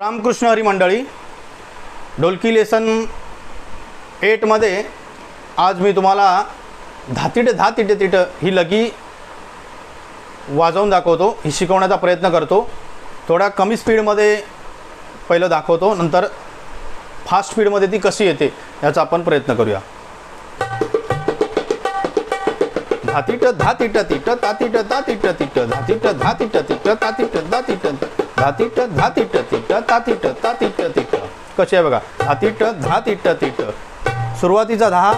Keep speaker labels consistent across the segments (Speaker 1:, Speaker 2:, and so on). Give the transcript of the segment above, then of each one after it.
Speaker 1: रामकृष्ण हरी मंडळी ढोलकी लेसन एटमध्ये आज मी तुम्हाला धातिट धा तिट तिट ही लगी वाजवून दाखवतो. ही शिकवण्याचा प्रयत्न करतो. थोड्या कमी स्पीडमध्ये पहिलं दाखवतो. नंतर फास्ट स्पीडमध्ये ती कशी येते याचा आपण प्रयत्न करूया. धातिट धातिट तिट तातिट तातिट तिट धातिट धातिट तिट तातिट दातिट धातिट धातिट तिट तातिट तातिट तिट. कसे आहे बघा? धातिट धातिट तिट. सुरुवातीचा दहा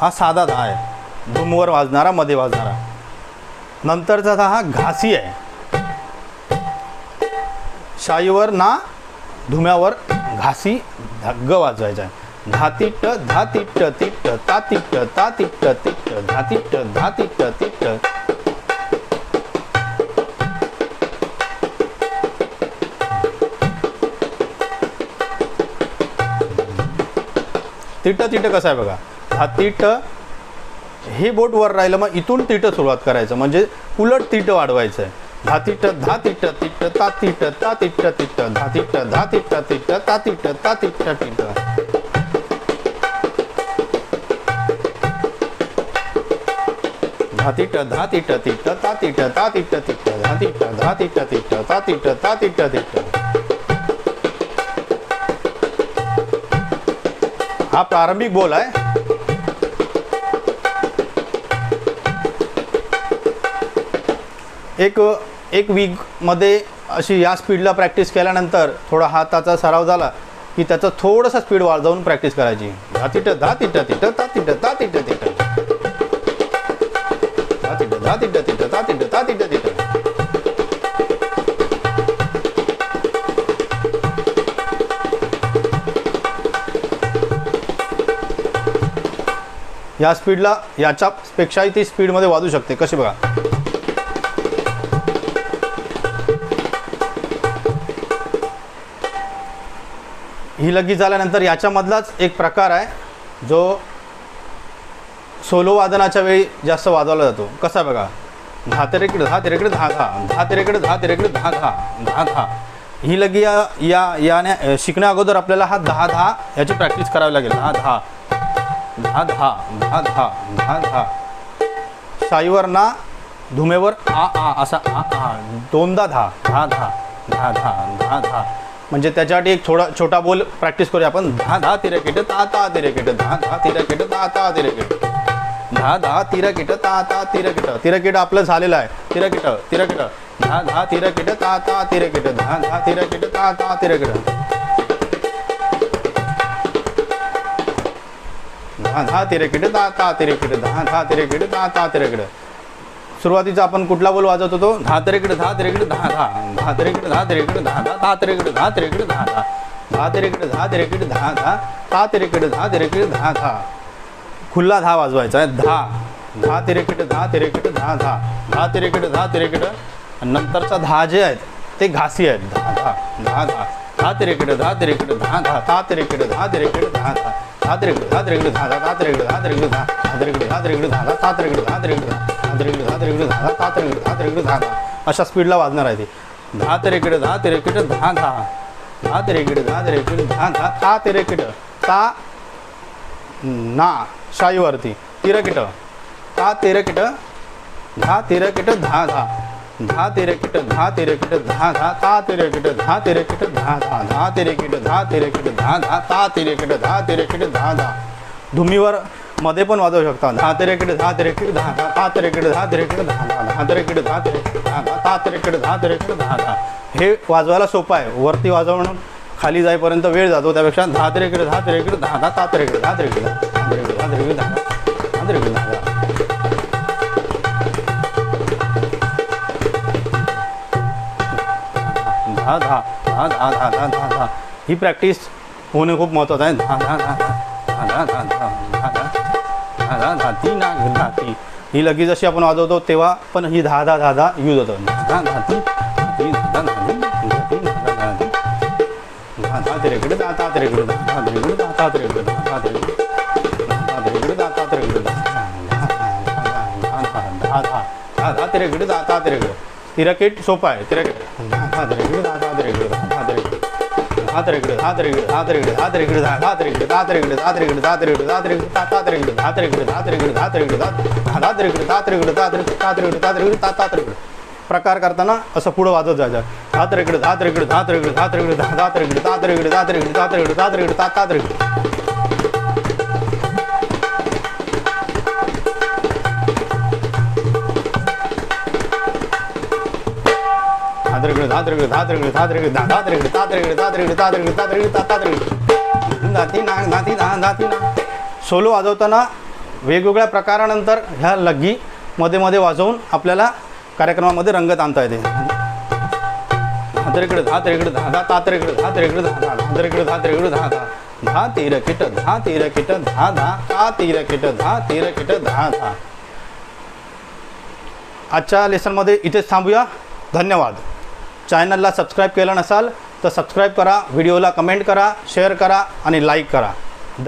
Speaker 1: हा साधा दहा आहे. धूमवर वाजणारा मध्ये वाजणारा. नंतरचा दहा हा घासी आहे. शाईवर ना धुम्यावर घासी ग वाजवायचा आहे. धातिट धातिट तिट तातिट तातिट तिट. धातिट धातिट तिट. तिट तिट कसं आहे बघा? हा तिट हे बोट वर राहिलं मग इथून तिट सुरुवात करायचं. म्हणजे उलट तिट वाढवायचं. आहे धा तिट धा तिट तिट ता तिट ता तिट तिट धा तिट धा तिट तिट ता तिट ता तिट तिट. धा तिट धा तिट तिट ता तिट ता तिट तिट धा तिट धा तिट तिट ता तिट ता तिट तिट. हा प्रारंभिक बोल आहे. एक एक वीकमध्ये अशी या स्पीडला प्रॅक्टिस केल्यानंतर थोडा हाताचा सराव झाला की त्याचा थोडंसं स्पीड वाढवून प्रॅक्टिस करायची. धातिट धा तिट तिट ता तिट ता तिट तिट. तातिट ता तिट. या स्पीडला याच्यापेक्षाही ती स्पीडमध्ये वाजू शकते. कशी बघा. ही लगी झाल्यानंतर याच्यामधलाच एक प्रकार आहे जो सोलो वादनाच्या वेळी जास्त वाजवला जातो. कसा बघा. दहा तेरेकडे दहा तेरेकडे दहा दहा दहा तेरेकडे दहा तेरेकडे दहा दहा दहा दहा ही लगी या या याने शिकण्या अगोदर आपल्याला हा दहा दहा याची प्रॅक्टिस करावी लागेल. दहा दहा धा धा धा धा धा धा साईवर ना धुमेवर आ आ असा आ आ दोनदा धा. धा धा धा धा धा धा म्हणजे त्याच्यासाठी एक थोडा छोटा बोल प्रॅक्टिस करूया आपण. धा धा तिरकेट ता ता तिरकेट. धा धा तिरकेट ता ता तिरकेट. धा धा तिरकेट ता ता तिरकेट. तिरकेट आपलं झालेलं आहे. तिरकेट तिरकेट. धा धा तिरकेट ता ता तिरकेट. धा धा तिरकेट ता ता तिरकेट. धा धा तिरेकिड दा दहा दहा तेरे धा दहा दहा तेरे तिरेकिड सुरुवातीचा आपण कुठला बोल वाजवत होतो धा तिरेकिड दहा तिरेकिड दहा दहा धा तिरेकिड दहा तिरेकिड दहा धा धा तिरेकिड दहा तिरेकिड धा दहा दहा तिरेकिड दहा तिरेकिड दहा धा ता तिरेकिड दहा तिरेकिड धा दहा खुल्ला धा वाजवायचा आहे धा दहा तिरेकिड दहा तिरेकिड धा धा दहा तिरेकिड दहा तिरेकिड नंतरचा धा जे आहेत ते घासी आहेत धा धा धा धा धा तिरेकिड दहा तिरेकिड धा धा ता तिरेकिड धा तिरेकिड दहा दहा अशा स्पीडला वाजणार आहे ते. धा तेरेकड धा तेरेकड धा धा धा तेरेकड धा तेरेकड धा धा ता तेरेकड. ता ना शाईवरती. तिरकिट. ता तेरकिट धा तिरकिट धा धा धा तेरे किट धा तेरे किट धा धा ता तेरे किट धा तेरे किट धा धा धा तेरे किट धा तेरे किट धा धा ता तेरे किट धा तेरे किट धा धा धुमीवर मध्ये पण वाजवू शकता धा तेरे किट धा तेरे किट धा धा ता तेरे किट धा तेरे किट धा धा धा तेरे किट धा तेरे किट धा धा ता तेरे किट धा तेरे किट धा धा हे वाजवायला सोपं आहे वरती वाजवणं खाली जाईपर्यंत वेळ जातो त्यापेक्षा दहा तेरे किट दहा तेरे किट दहा दहा ता तेरे किट धा तेरे किट दहा तेरे किट दहा तेरे किट धा दहा तेरे किट धा दहा दहा दहा दहा दहा दहा दहा दहा ही प्रॅक्टिस होणे खूप महत्त्वाचं आहे दहा दहा दहा दहा दहा दहा दहा दहा दहा दहा दहा ती ना दहा ती ही लगेच जशी आपण वाजवतो तेव्हा पण ही दहा दहा दहा दहा यूज होतं दहा दहा ती ती दहा दहा ती दहा ती दहा दहा ती दहा दहा तिरेकडे दहा दहा तिरेकडे दहा दहा तिरेकडे दहा दहा तिरेकडे दहा दहा तिरेकडे दहा तिरेकडे दहा दहा तिरेकडे दहा दहा दहा दहा दहा तिरेकडे दहा दहा तिरेकडे तिरकेट सोपा आहे तिरकेट दहा दहा तिरेकडे दहा दहा तिरेकडे दहा दहा तिरेकडे दहा दहा तिरकडे दहा तिरकडे दहा तिरकडे दहा तिरकडे दहा दहा तिरकडे दहा तिरकडे दहा तिरकडे दहा तिरकडे दहा तिरकडे दहा दहा तिरकडे दहा तिरकडे दहा तिरकडे दहा तिरकडे दहा दहा तिरकडे दहा तिरकडे दहा तिरकडे दहा तिरकडे दहा तिरकडे दहा दहा तिरकडे प्रकार करताना असं पुढं वाजत जायचं दहा तिरकडे दहा तिरकडे दहा तिरकडे दहा तिरकडे दहा दहा तिरकडे दहा तिरकडे दहा दहा तिरकडे दहा तिरकडे दहा तिरकडे दहा दहा तिरकडे दाती ना दाती ना दाती ना सोलो वाजवताना वेगवेगळ्या प्रकारानंतर ह्या लग्गी मध्ये मध्ये वाजवून आपल्याला कार्यक्रमामध्ये रंगत आणता येते दहा तिरकडे दहा तिरकडे दहा दहा ता तिरकडे दहा तिरकडे दहा दहा दहा तिरकडे तेरा किट धा तेरा किट धा धा ता तेरा किट धा तेरा किट धा दहा आजच्या लेसनमध्ये इथेच थांबूया धन्यवाद चॅनलला सबस्क्राईब केलं नसाल तर सबस्क्राईब करा व्हिडिओला कमेंट करा शेअर करा आणि लाईक करा.